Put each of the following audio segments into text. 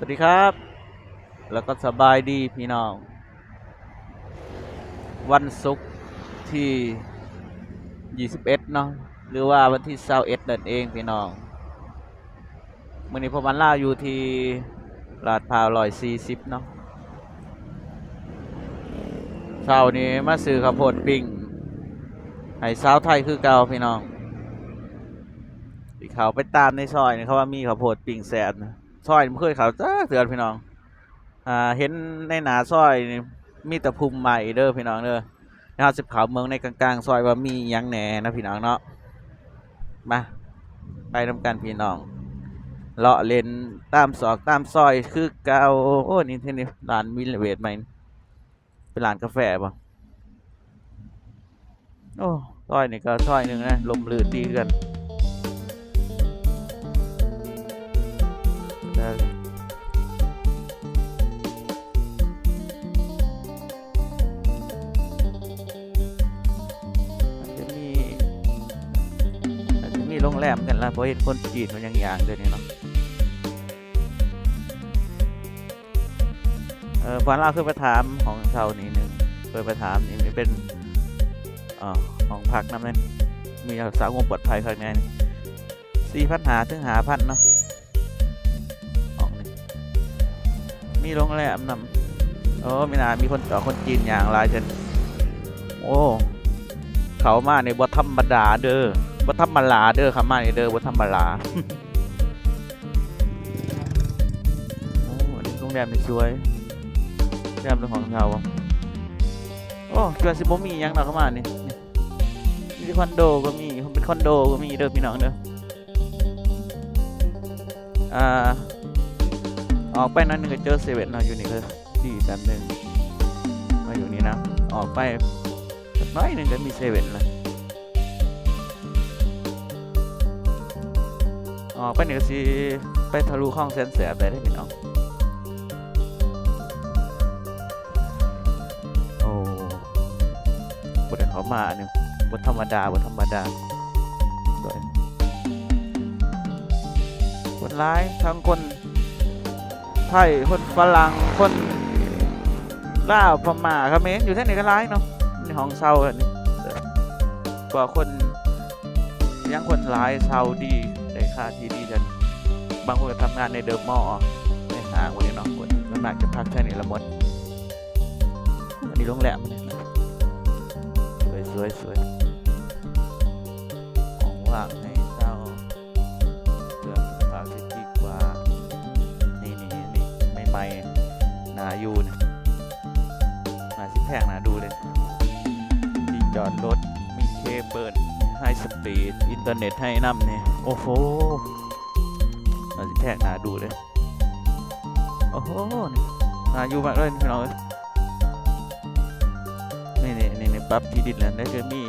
สวัสดีครับ แล้วก็สบายดีพี่น้อง วันศุกร์ที่ 21 เนาะหรือว่าวันที่21นั่นเองพี่น้องมื่อนี้พอมันล่าอยู่ที่ลาดพร้าวร้อยสี่สิบเนาะเช้านี้มาซื้อข้าวโพดปิ้งให้สาวไทยคือเก่าพี่น้องเขาไปตามในซอยนี่เขาว่ามีข้าวโพดปิ้งแสบนะ ซอยนี่ไม่เคยเขาจ้าเตือนพี่น้อง อ่า เห็นในหนาซอยมีแต่ภูมิใหม่เด้อพี่น้องเด้อนะครับสิบขาวเมืองในกลางๆซอยว่ามียังแหน่นะพี่น้องเนาะ มา ไปทำกันพี่น้อง เลาะเลนตามซอกตามซอยคือเกาโอ้นี่ที่นี่ร้านวิลเวทใหมเป็นร้านกาแฟป่ะโอ้ซอยนี่ก็ซอยหนึ่งนะลมลื่นดีกัน แรมกันละเพราะเห็นคนจีนมันยังอย่างเดี๋ยวนี้เนาะเออพอเราขึ้นไปถามของเชานี่หนึ่งเคยไปถามนี่มันเป็นอ่อของพักน้ำนั่นมีรักษาความปลอดภัยข้างในนี่สี่พันหาถึงหาพันเนาะของนี่มีโรงแรมนำโอ้มีนามีคนต่อคนจีนอย่างหลายจนโอ้ เขามาในบ่ธรรมดาเด้อ บ่ธรรมดาเด้อเขามาเด้อบ่ธรรมดาโอ้อันนี้โรงแรมนี่สวยแก้มเป็นของเราอะโอ้เกินสิบมีหยังหนักเข้ามานี่นี่มีคอนโดก็มีเป็นคอนโดก็มีเด้อพี่น้องเด้ออ่าออกไปนั้นหนึ่งก็เจอเซเว่นเนาอยู่นี่ก็ดีแบบหนึ่งมาอยู่นี่นะ ออกไปน้อยหนึ่งก็มีเซเว่นเลย อ๋อไปนี่ก็สิไปทะลุห้องแสนแสบได้ได้อพี่น้องโอ้บทเขามาเนี่ยบทธรรมดาบทธรรมดาสวยคนร้ายทั้งคนไทยคนฝรั่งคนลาวพม่าเขมรอยู่ที่ไหนก็ร้ายเนาะในห้องเศร้าอันนี้กว่าคนยังคนร้ายเศร้าดีาที่ดีกัน บางคนทำงานในเดิมมอในห้างวันนี้เนาะคนมันมากจะพักแค่นี้ละหมดอันนี้โรงแรมเนี่ยนะสวยสวยสวยของว่างให้เจ้าเรื่องฝากสิดีกว่า นี่นี่นี่ไม่ไม่นาอยู่นี่ยมาสิแพงนะดูเลยที่จอดรถมีเคเบิลไฮสปีด อินเทอร์เน็ตให้นำเนี่ย โอ้โหมาสิแพงนะดูเลยโอ้โหนี่นาอยู่มากเลยพี่น้องเอ้ยนี่นี่นี่นี่ปรับที่ดินแล้วได้ก็มี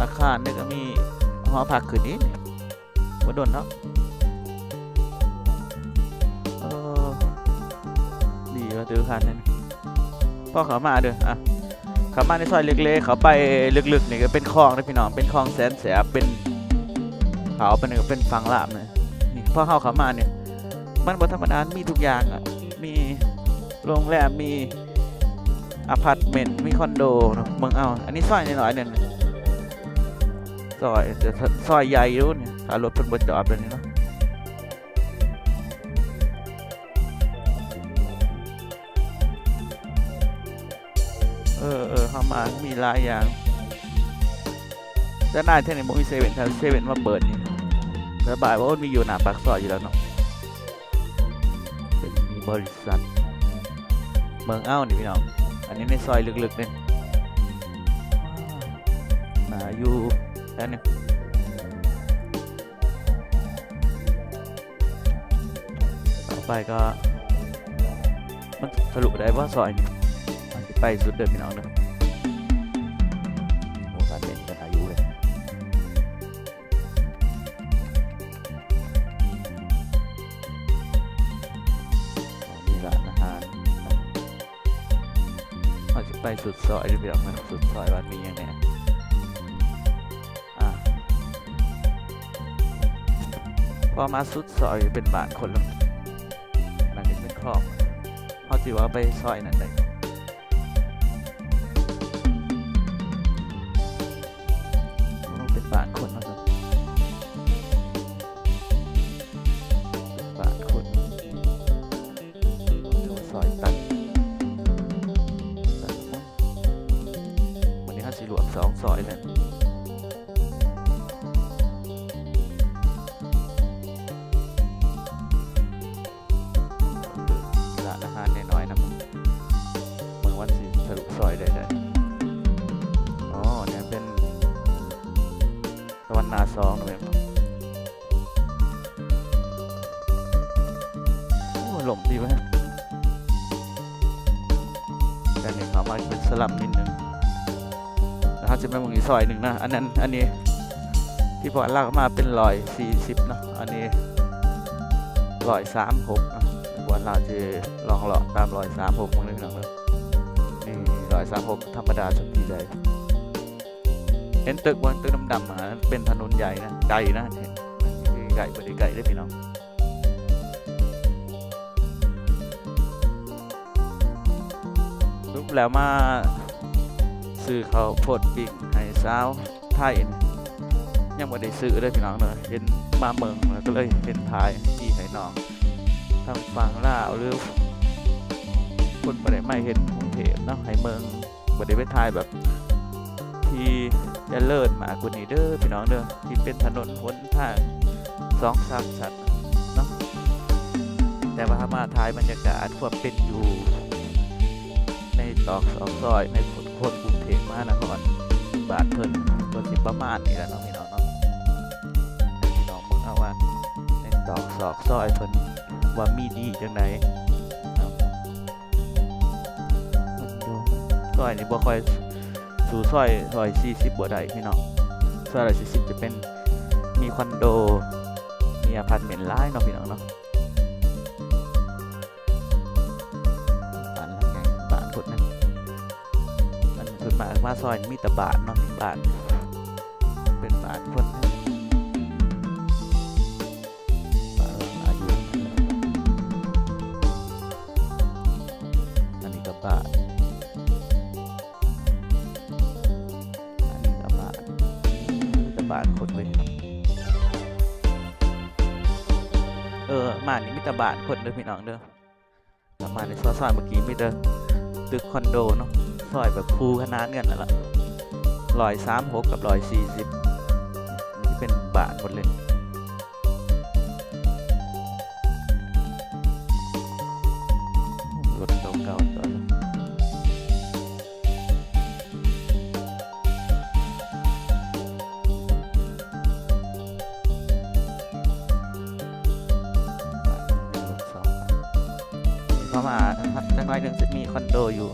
อาคารได้ก็มีหอพักคืนนี้นี่บ่โดนเนาะเออดีว่าตืออคารนั่นพ่อเขามาเด้ออะเขามาในซอยเล็กๆเขาไปลึกๆนี่ก็เป็นคลองนะพี่น้องเป็นคลองแสนแสบเป็น ขาเป็นเป็นฝั่งลาบนะนี่พอเข้าเขามาเนี่ยมันบ่ธรรมดามีทุกอย่างอะมีโรงแรมมีอพาร์ตเมนต์มีคอนโดเนอะเมืองเอาอันนี้ซอยน้อยๆเนี่ยซอยแต่ถ้าซอยใหญ่อยู่เนี่ยถ้ารถเพิ่นบ่จอดแบบนี้เนาะเออเออเข้ามามีหลายอย่างแต่นาเท่านี้บ่มีเซเว่นถ้าเซเว่นมาเปิดนี่ สบายว่ามันมีอยู่หน้าปากซอยอยู่แล้วเนาะเป็นมีบริษัท เมืองเอ้านี่พี่น้อง อันนี้ในซอยลึกๆเนี่ยนาอยู่แล้วเนี่ยต่อไปก็มันทะลุได้ว่าซอยนี่มันจะไปสุดเดิมพี่น้องนะครับ สุดซอยเดี๋ยวมันสุดซอยวันมีอย่างเนี้ยอะพอมาสุดซอยเป็นบ้านคนละขอบเขาจีว่าไปซอยนั่นได้าสิรวมสองซอยเลยร้านอาหารน้อยๆนะมึงมืองวันสีทะลุซอยได้ได้อ๋อเนี่ยเป็นตะวันนาซองนะเว้ยโอ้หลมดีวะแต่เนี่ยเขามาเป็นสลับนิดนึง แล้วเขาจะไม่มงอีกซอยหนึ่งนะอันนั้นอันนี้ที่พอลากมาเป็นร้อยสี่สิบเนาะอันนี้ร้อยสามหกนะวันเราจะลองเลาะตามรอยสามหกมึงเลยพี่น้องเนอะนี่รอยสามหกธรรมดาสักทีใดเห็นตึกวันตึกดำๆมาเป็นถนนใหญ่นะไกลนะเห็นไกลบริไกลได้พี่น้องรูปแล้วมา ซื้อเขาโพดปิ่งให้สาวไทยยังไม่ได้ซื้อเลยพี่น้องเนอะเห็นมาเมืองแล้วก็เลยเห็นทายที่ให้น้องทางฝั่งลาวหรือคนประเด็ไม่เห็นกรุงเทพเนาะให้เมืองประเด็ไปทายแบบที่จะเลิศมากกว่านี้เด้อพี่น้องเด้อที่เป็นถนนหนทางสองสามชั้นเนาะแต่ว่ามาทายบรรยากาศความเป็นอยู่ ในตอกสองซอยในคนคน กรุงเทพมหาครบาทเพิ่นก็สิประมาณนี้แหละเนาะพี่น้องเนาะพี่น้องมึงเอาว่าในตอกสอกซอยเพิ่นว่ามีดีจังไหนครับดูซอยนี่บ่ค่อยสู่ซอยซอย40บ่ได้พี่น้องซอยละ40จะเป็นมีคอนโด มีอพาร์ตเมนต์หลายเนาะพี่น้องเนาะ มากมาซอยมีแต่บ้านเนาะบานเป็นบานคนนึงบ้านหลังอายุอันนี้ก็บาทอับาทมีแต่บาทคนเลยเออมานี่มีแต่บาทคนเด้อพี่น้องเด้อมาในซอยๆเมื่อกี้มีแต่ตึกคอนโดเนาะ ซอยแบบคูขนาดกันนั่นแหละร้อยสามหกกับร้อยสี่สิบนี่เป็นบาทหมดเลยรถเก่าๆตอนนั้นเป็นรถสองคันเข้ามาจังน้อยหนึ่งจะมีคอนโดอยู่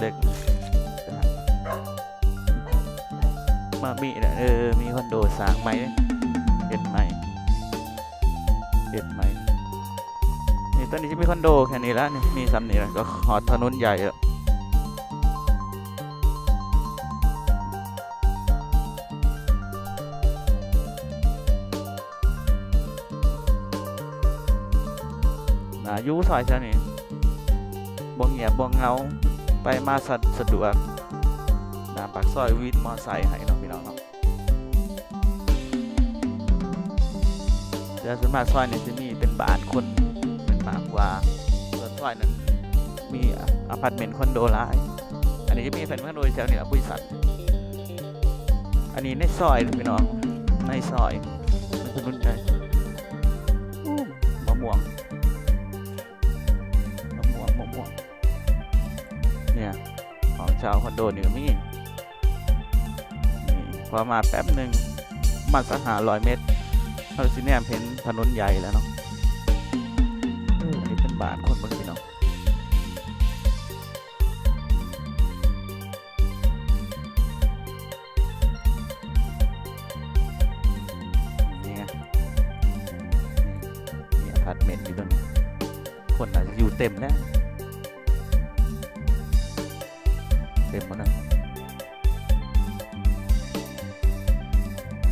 เล็กๆมามีเนี่ยเออ มีคอนโดสร้างไหมเห็นไหมเห็นไหมนี่ตอนนี้จะมีคอนโดแค่นี้แล้วนี่มีซ้ำนี่แล้วก็หอถนนใหญ่แล้วนายูซอยเช่านี้บ่เงียบบ่เหงา ไปมาสะสะดวกน้าปากซอยวินมอไซค์ให้เนาะพี่น้องเนาะเดี๋ยวส่วนมากซอยนี้จะมีเป็นบ้านคนเป็นมากกว่าส่วนซอยนั้นมีอพาร์ตเมนต์คอนโดหลายอันนี้จะมีเป็นคอนโดแถวนี้บริษัทอันนี้ในซอยพี่น้องในซอยมันถนนใจ ชาวคอนโดนี่ก็มีนี่พอมาแป๊บหนึ่งมาสักหาร้อยเมตรเราสิเนี่ยเห็นถนนใหญ่แล้วเนาะอออันนี้เป็นบ้านคนเมืองพี่น้องนี่ไงนี่อเมนอยู่ตรงนี้คนอาจจะอยู่เต็มแล้ว ต็มหมดแล้ว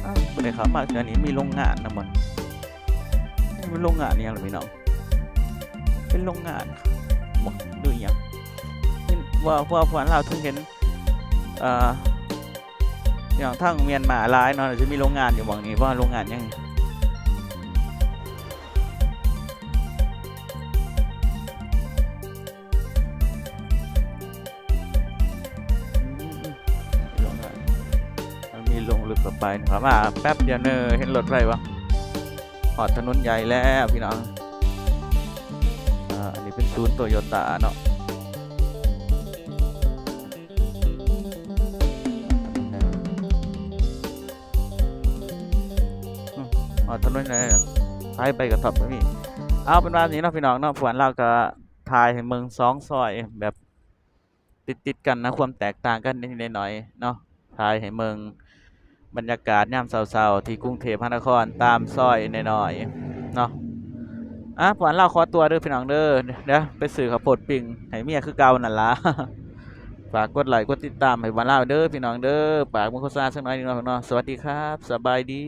อ้าวไม่ได้ครับมาเทือนี้มีโรงงานนะมันนี่เป็นโรงงานนี่ยังหรือไม่น้องเป็นโรงงานบ่ดูอหย่างเห็นว่าว่าผ่านเราถึงเห็นเอ่ออย่างทั้งเมียนมาหลายเนาะจะมีโรงงานอยู่บางนี้ว่าโรงงานยัง ไปนะครับมาแป๊บเดียวเนอะเห็นรถไรวะหอดถนนใหญ่แล้วพี่น้องอ่าอันนี้เป็นศูนย์โตโยต้าเนาะหอดถนนใหญ่ไปไปกับท็อปก็มีเอาเป็นว่านี้เนาะพี่น้องเนาะฝวนเราก็ทายให้เมืองสองซอยแบบติดติดกันนะความแตกต่างกันนิดหน่อยเนาะทายให้เมือง บรรยากาศยามเศร้าๆที่กรุงเทพมหานครตามซอยน้อยๆเนาะอะผวนเราขอตัวเด้อพี่น้องเด้อเดี๋ยวไปสื่อขับปดปิ่งให้เมียคือเก่านั่นละฝากกดไลค์กดติดตามให้หวานเล่าเด้อพี่น้องเด้อฝากมือโฆษณาสักหน่อยหนึงเนาะพี่น้อสวัสดีครับ สบายดี